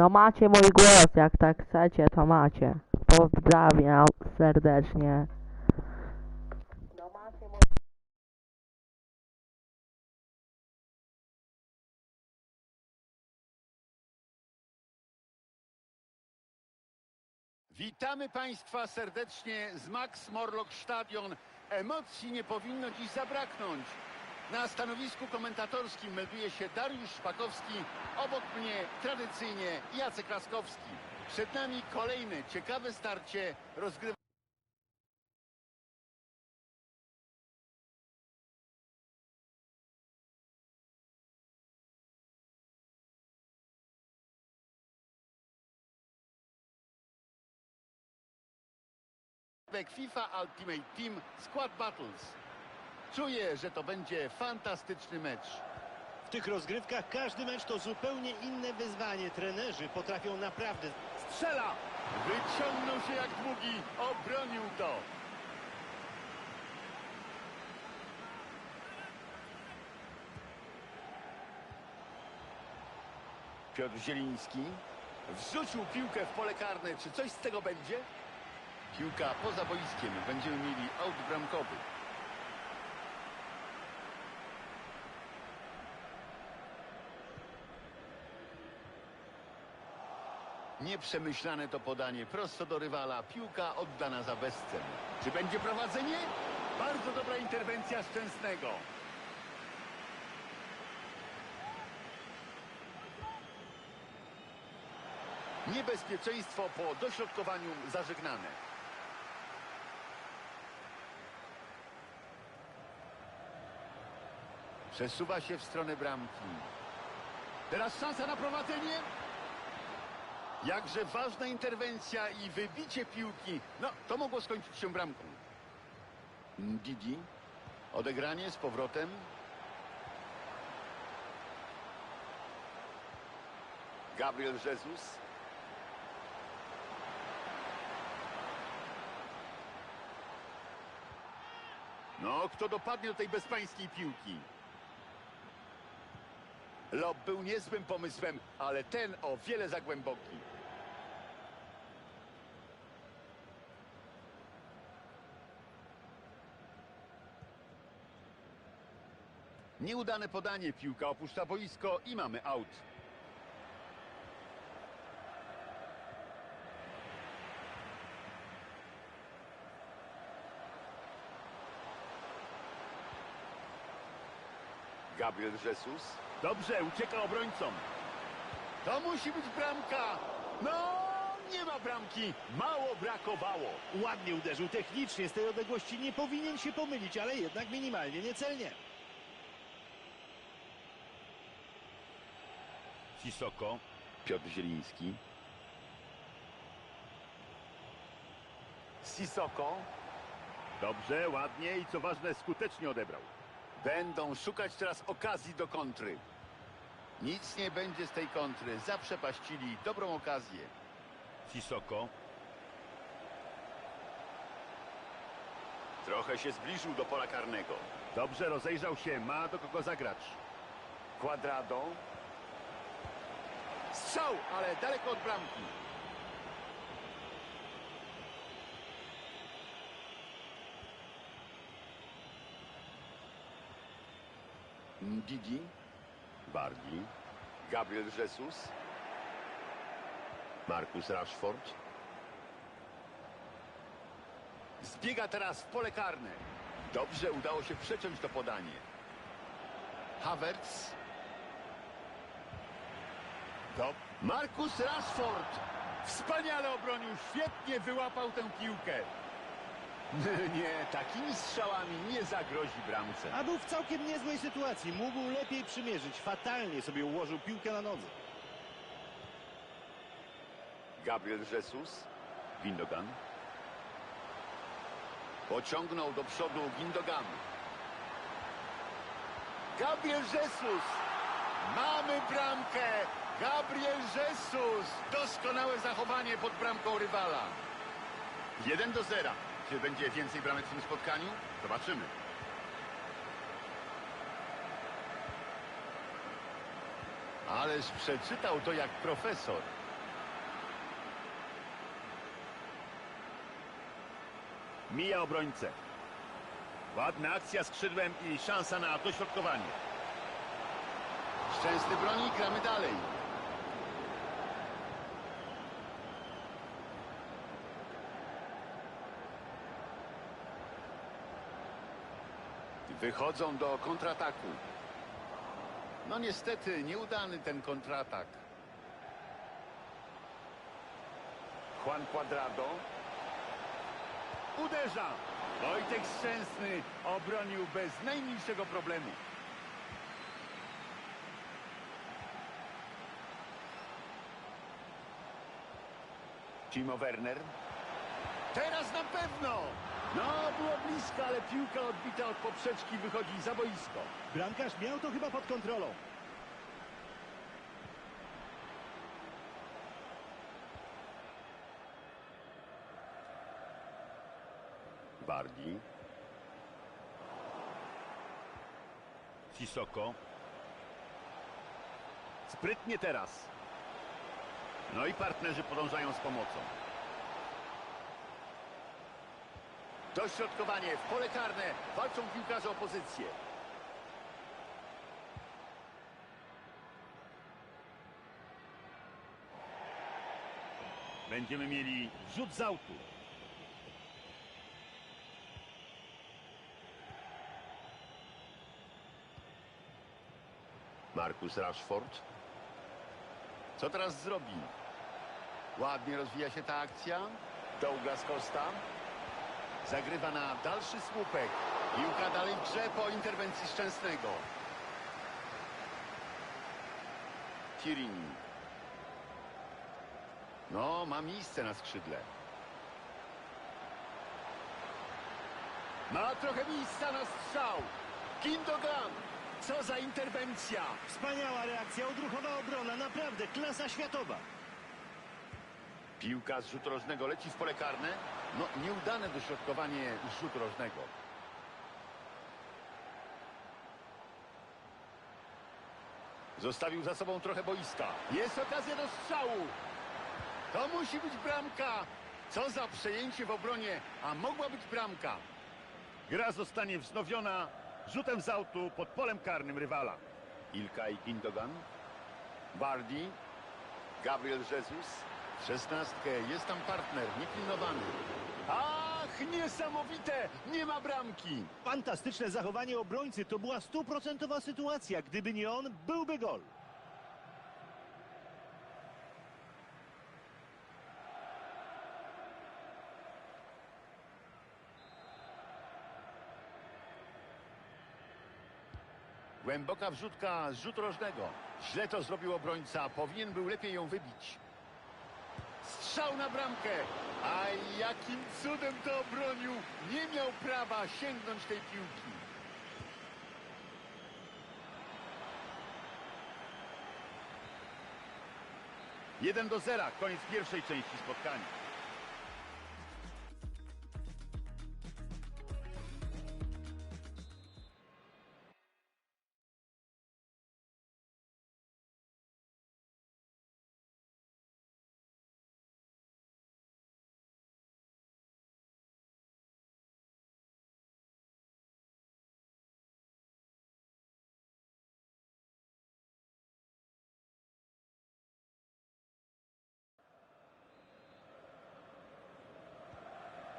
No macie mój głos, jak tak chcecie, to macie. Pozdrawiam serdecznie. Witamy Państwa serdecznie z Max Morlock Stadion. Emocji nie powinno dziś zabraknąć. Na stanowisku komentatorskim melduje się Dariusz Szpakowski, obok mnie tradycyjnie Jacek Laskowski. Przed nami kolejne ciekawe starcie rozgrywa. FIFA Ultimate Team Squad Battles. Czuję, że to będzie fantastyczny mecz. W tych rozgrywkach każdy mecz to zupełnie inne wyzwanie. Trenerzy potrafią naprawdę... Strzela! Wyciągnął się jak długi, obronił to. Piotr Zieliński wrzucił piłkę w pole karne. Czy coś z tego będzie? Piłka poza boiskiem. Będziemy mieli aut bramkowy. Nieprzemyślane to podanie prosto do rywala. Piłka oddana za bezcen. Czy będzie prowadzenie? Bardzo dobra interwencja Szczęsnego. Niebezpieczeństwo po dośrodkowaniu zażegnane. Przesuwa się w stronę bramki. Teraz szansa na prowadzenie. Jakże ważna interwencja i wybicie piłki. No, to mogło skończyć się bramką. Didi. Odegranie z powrotem. Gabriel Jesus. No, kto dopadnie do tej bezpańskiej piłki? Lob był niezłym pomysłem, ale ten o wiele za głęboki. Nieudane podanie, piłka opuszcza boisko i mamy aut. Gabriel Jesus. Dobrze, ucieka obrońcom. To musi być bramka. No, nie ma bramki. Mało brakowało. Ładnie uderzył technicznie. Z tej odległości nie powinien się pomylić, ale jednak minimalnie niecelnie. Sisoko. Piotr Zieliński. Sisoko. Dobrze, ładnie i co ważne, skutecznie odebrał. Będą szukać teraz okazji do kontry. Nic nie będzie z tej kontry. Zaprzepaścili dobrą okazję. Sisoko. Trochę się zbliżył do pola karnego. Dobrze rozejrzał się, ma do kogo zagrać. Quadrado. Strzał, ale daleko od bramki. Didi. Bardi. Gabriel Jesus. Marcus Rashford. Zbiega teraz w pole karne. Dobrze udało się przeciąć to podanie. Havertz. To Marcus Rashford. Wspaniale obronił, świetnie wyłapał tę piłkę. Nie, takimi strzałami nie zagrozi bramce. A był w całkiem niezłej sytuacji. Mógł lepiej przymierzyć. Fatalnie sobie ułożył piłkę na nodze. Gabriel Jesus. Gindogan. Pociągnął do przodu Gindogan. Gabriel Jesus. Mamy bramkę. Gabriel Jesus! Doskonałe zachowanie pod bramką rywala. 1 do 0. Czy będzie więcej bramek w tym spotkaniu? Zobaczymy. Ależ przeczytał to jak profesor. Mija obrońcę. Ładna akcja skrzydłem i szansa na dośrodkowanie. Szczęsny broni, gramy dalej. Wychodzą do kontrataku. No niestety, nieudany ten kontratak. Juan Cuadrado. Uderza! Wojtek Szczęsny obronił bez najmniejszego problemu. Timo Werner. Teraz na pewno! No, było blisko, ale piłka odbita od poprzeczki wychodzi za boisko. Bramkarz miał to chyba pod kontrolą. Bardi. Sisoko. Sprytnie teraz. No i partnerzy podążają z pomocą. Dośrodkowanie w pole karne. Walczą piłkarze o pozycję. Będziemy mieli rzut z autu. Markus Rashford. Co teraz zrobi? Ładnie rozwija się ta akcja. Douglas Costa. Zagrywa na dalszy słupek. Piłka dalej w grze po interwencji Szczęsnego. Kirin. No, ma miejsce na skrzydle. Ma trochę miejsca na strzał. Gindogan. Co za interwencja. Wspaniała reakcja, odruchowa obrona, naprawdę klasa światowa. Piłka z rzutu rożnego leci w pole karne. No, nieudane dośrodkowanie rzutu rożnego. Zostawił za sobą trochę boiska. Jest okazja do strzału. To musi być bramka. Co za przejęcie w obronie, a mogła być bramka. Gra zostanie wznowiona rzutem z autu pod polem karnym rywala. Ilkay Gindogan. Bardi. Gabriel Jesus. Szesnastkę jest tam partner, niepilnowany. Ach, niesamowite! Nie ma bramki! Fantastyczne zachowanie obrońcy, to była stuprocentowa sytuacja. Gdyby nie on, byłby gol. Głęboka wrzutka z rzutu rożnego. Źle to zrobił obrońca, powinien był lepiej ją wybić. Strzał na bramkę. A jakim cudem to obronił. Nie miał prawa sięgnąć tej piłki. Jeden do zera, koniec pierwszej części spotkania.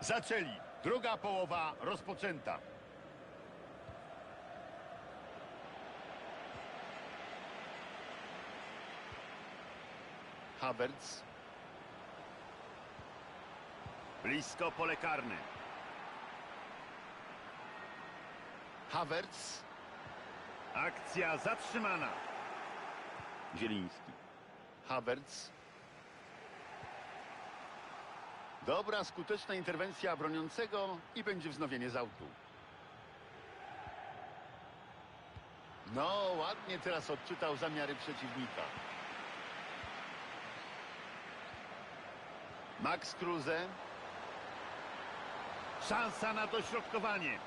Zaczęli. Druga połowa rozpoczęta. Havertz. Blisko pole karne. Havertz. Akcja zatrzymana. Zieliński. Havertz. Dobra, skuteczna interwencja broniącego i będzie wznowienie z autu. No, ładnie teraz odczytał zamiary przeciwnika. Max Kruse. Szansa na dośrodkowanie.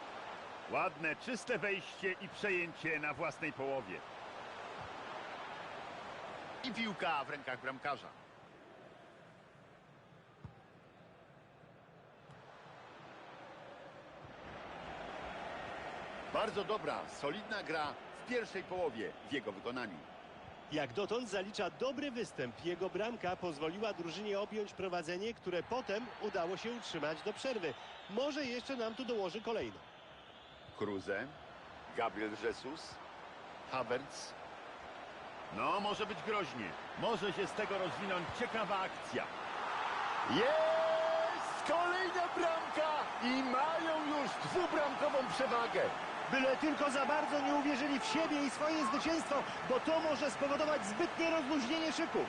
Ładne, czyste wejście i przejęcie na własnej połowie. I piłka w rękach bramkarza. Bardzo dobra, solidna gra w pierwszej połowie w jego wykonaniu. Jak dotąd zalicza dobry występ. Jego bramka pozwoliła drużynie objąć prowadzenie, które potem udało się utrzymać do przerwy. Może jeszcze nam tu dołoży kolejną. Kruse, Gabriel Jesus, Havertz. No, może być groźnie. Może się z tego rozwinąć ciekawa akcja. Jest! Kolejna bramka! I mają już dwubramkową przewagę. Byle tylko za bardzo nie uwierzyli w siebie i swoje zwycięstwo, bo to może spowodować zbytnie rozluźnienie szyków.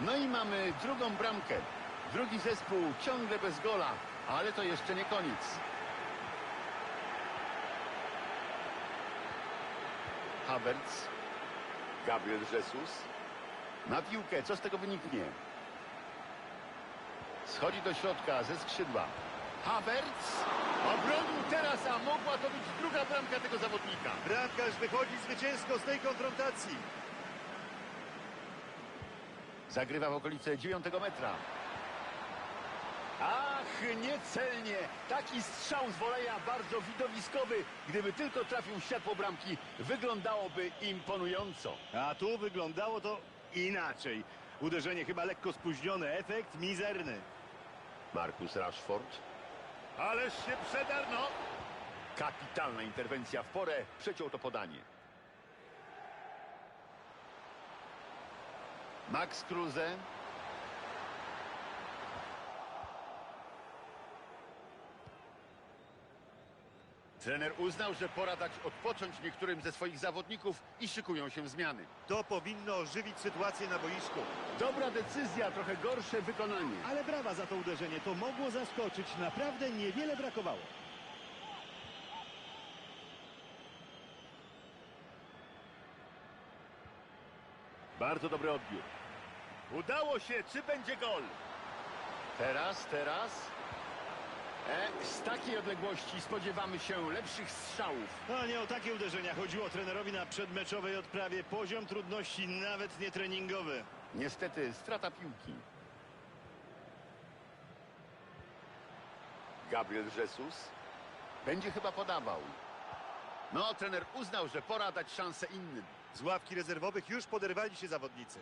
No i mamy drugą bramkę. Drugi zespół ciągle bez gola, ale to jeszcze nie koniec. Havertz, Gabriel Jesus. Na piłkę, co z tego wyniknie? Schodzi do środka ze skrzydła. Havertz obronił teraz, a mogła to być druga bramka tego zawodnika. Bramkarz wychodzi zwycięsko z tej konfrontacji. Zagrywa w okolice 9 metra. Ach, niecelnie. Taki strzał z woleja bardzo widowiskowy. Gdyby tylko trafił w światło bramki, wyglądałoby imponująco. A tu wyglądało to inaczej. Uderzenie chyba lekko spóźnione, efekt mizerny. Markus Rashford. Ależ się przedarł, no. Kapitalna interwencja w porę. Przeciął to podanie. Max Kruse. Trener uznał, że pora dać odpocząć niektórym ze swoich zawodników i szykują się zmiany. To powinno ożywić sytuację na boisku. Dobra decyzja, trochę gorsze wykonanie. Ale brawa za to uderzenie, to mogło zaskoczyć. Naprawdę niewiele brakowało. Bardzo dobry odbiór. Udało się, czy będzie gol? Teraz, teraz. E, z takiej odległości spodziewamy się lepszych strzałów. No nie o takie uderzenia chodziło trenerowi na przedmeczowej odprawie. Poziom trudności nawet nie treningowy. Niestety strata piłki. Gabriel Jesus będzie chyba podawał. No, trener uznał, że pora dać szansę innym. Z ławki rezerwowych już poderwali się zawodnicy.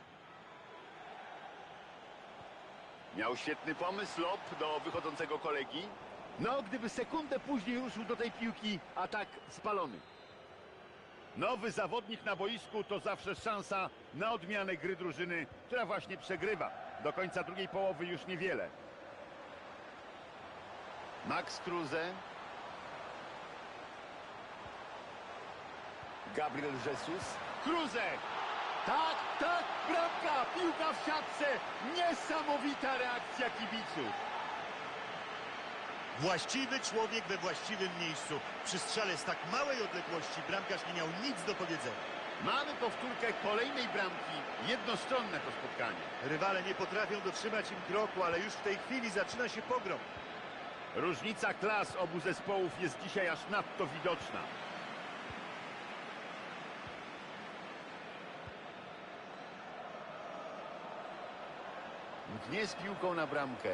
Miał świetny pomysł, lob do wychodzącego kolegi. No, gdyby sekundę później ruszył do tej piłki, a tak spalony. Nowy zawodnik na boisku to zawsze szansa na odmianę gry drużyny, która właśnie przegrywa. Do końca drugiej połowy już niewiele. Max Kruse. Gabriel Jesus. Kruse! Tak, tak, bramka, piłka w siatce. Niesamowita reakcja kibiców. Właściwy człowiek we właściwym miejscu. Przy strzale z tak małej odległości bramkarz nie miał nic do powiedzenia. Mamy powtórkę kolejnej bramki. Jednostronne to spotkanie. Rywale nie potrafią dotrzymać im kroku, ale już w tej chwili zaczyna się pogrom. Różnica klas obu zespołów jest dzisiaj aż nadto widoczna. Nie z piłką na bramkę.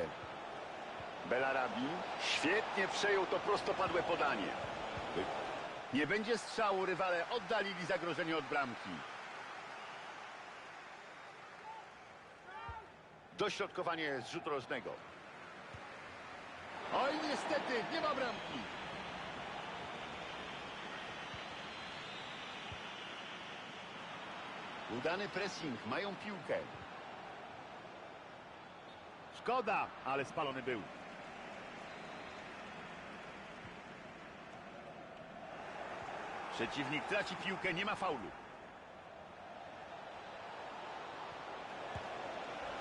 Belarabi świetnie przejął to prostopadłe podanie. Nie będzie strzału, rywale oddalili zagrożenie od bramki. Dośrodkowanie z rzutu rożnego. Oj, niestety, nie ma bramki. Udany pressing, mają piłkę. Szkoda, ale spalony był. Przeciwnik traci piłkę, nie ma faulu.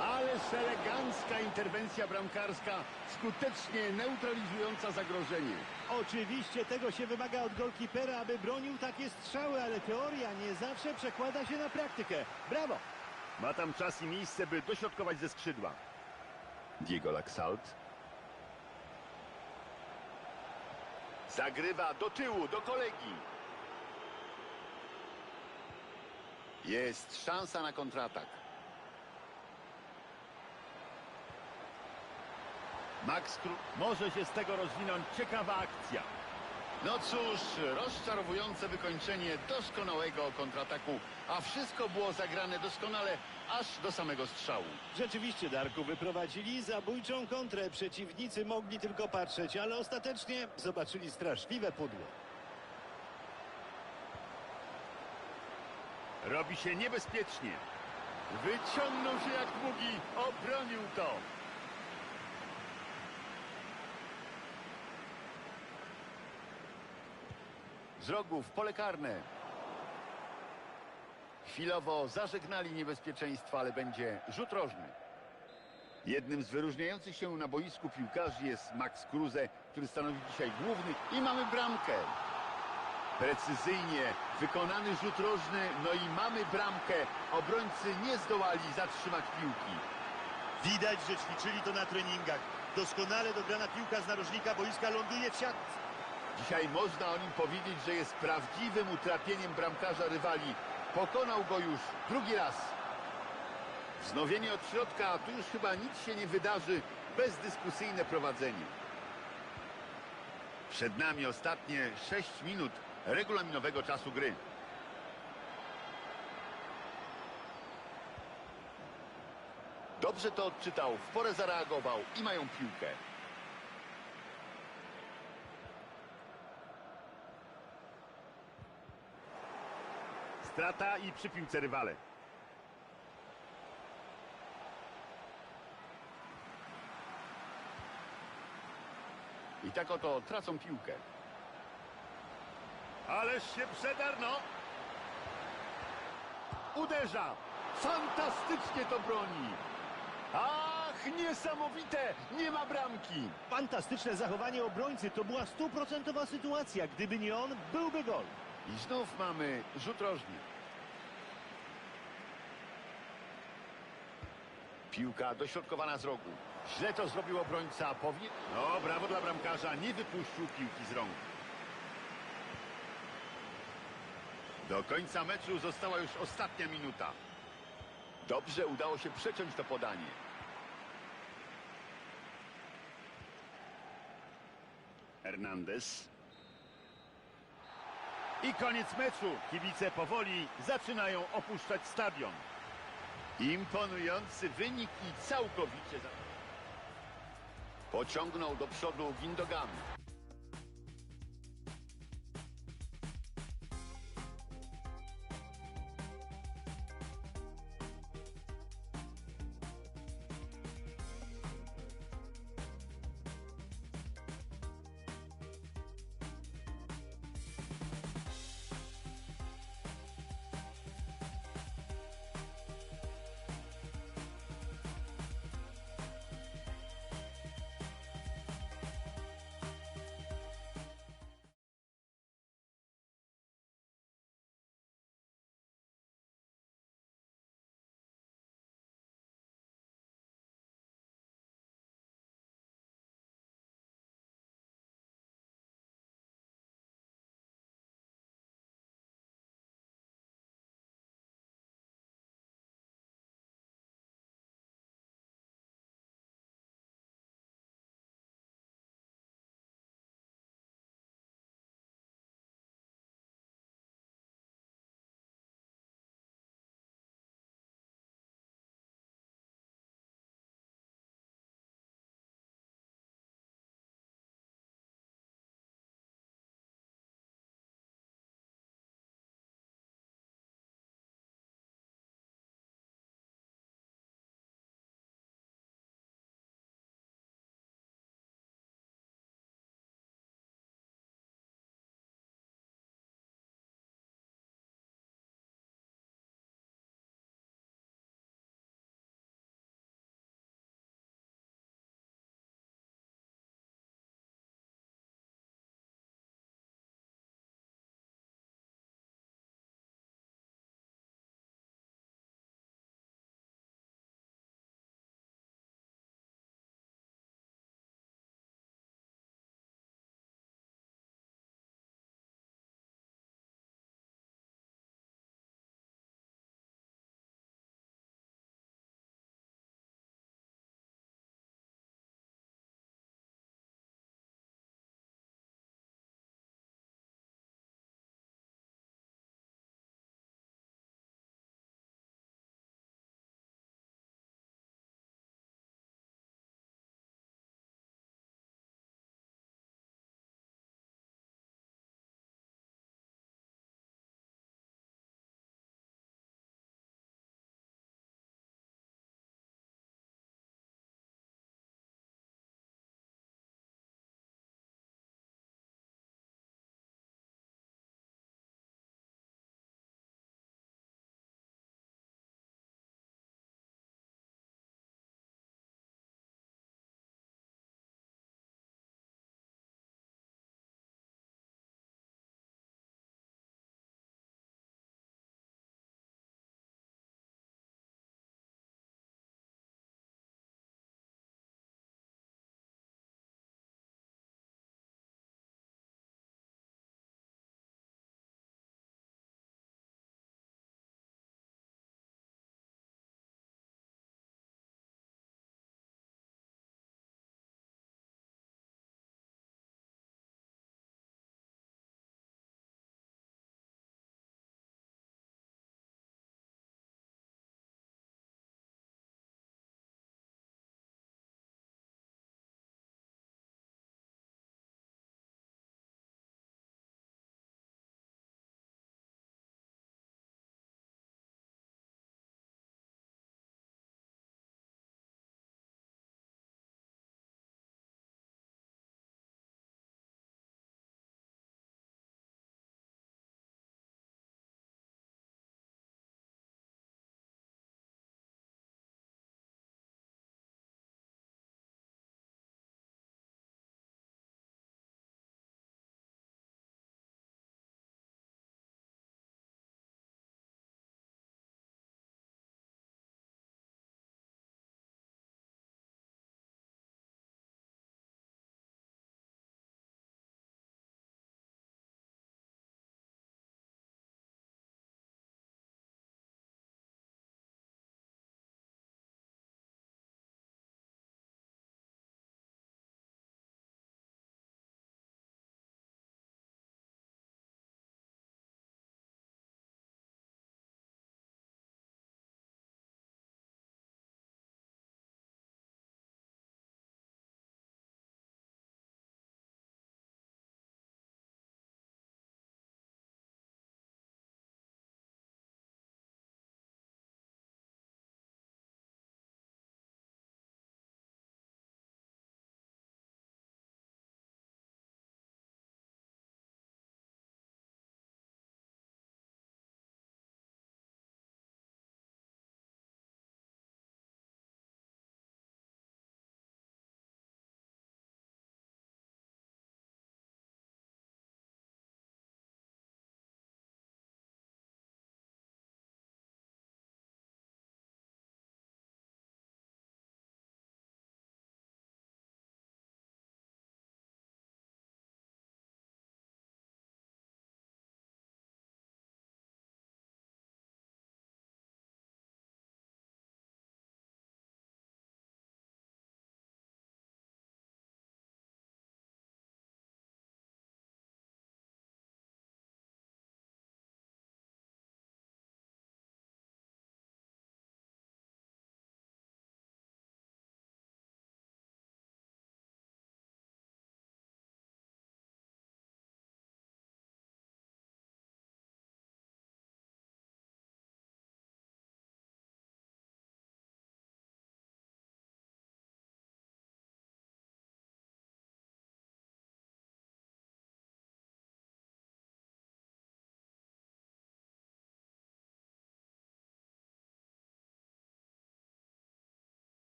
Ależ elegancka interwencja bramkarska, skutecznie neutralizująca zagrożenie. Oczywiście tego się wymaga od golkipera, aby bronił takie strzały, ale teoria nie zawsze przekłada się na praktykę. Brawo! Ma tam czas i miejsce, by dośrodkować ze skrzydła. Diego Laxalt. Zagrywa do tyłu, do kolegi. Jest szansa na kontratak. Max Kru... Może się z tego rozwinąć ciekawa akcja. No cóż, rozczarowujące wykończenie doskonałego kontrataku, a wszystko było zagrane doskonale aż do samego strzału. Rzeczywiście, Darku, wyprowadzili zabójczą kontrę. Przeciwnicy mogli tylko patrzeć, ale ostatecznie zobaczyli straszliwe pudło. Robi się niebezpiecznie. Wyciągnął się jak długi, obronił to. Z rogu w pole karne. Chwilowo zażegnali niebezpieczeństwo, ale będzie rzut rożny. Jednym z wyróżniających się na boisku piłkarzy jest Max Kruse, który stanowi dzisiaj główny i mamy bramkę. Precyzyjnie wykonany rzut rożny, no i mamy bramkę. Obrońcy nie zdołali zatrzymać piłki. Widać, że ćwiczyli to na treningach. Doskonale dograna piłka z narożnika boiska ląduje w siatce. Dzisiaj można o nim powiedzieć, że jest prawdziwym utrapieniem bramkarza rywali. Pokonał go już drugi raz. Wznowienie od środka, a tu już chyba nic się nie wydarzy. Bezdyskusyjne prowadzenie. Przed nami ostatnie 6 minut regulaminowego czasu gry. Dobrze to odczytał, w porę zareagował i mają piłkę. Strata i przy piłce rywale. I tak oto tracą piłkę. Ależ się przedarno. Uderza. Fantastycznie to broni. Ach, niesamowite. Nie ma bramki. Fantastyczne zachowanie obrońcy. To była stuprocentowa sytuacja. Gdyby nie on, byłby gol. I znów mamy rzut rożny. Piłka dośrodkowana z rogu. Źle to zrobił obrońca. Powinien... No, brawo dla bramkarza. Nie wypuścił piłki z rąk. Do końca meczu została już ostatnia minuta. Dobrze udało się przeciąć to podanie. Hernandez. I koniec meczu. Kibice powoli zaczynają opuszczać stadion. Imponujący wynik i całkowicie... Pociągnął do przodu Gindogan.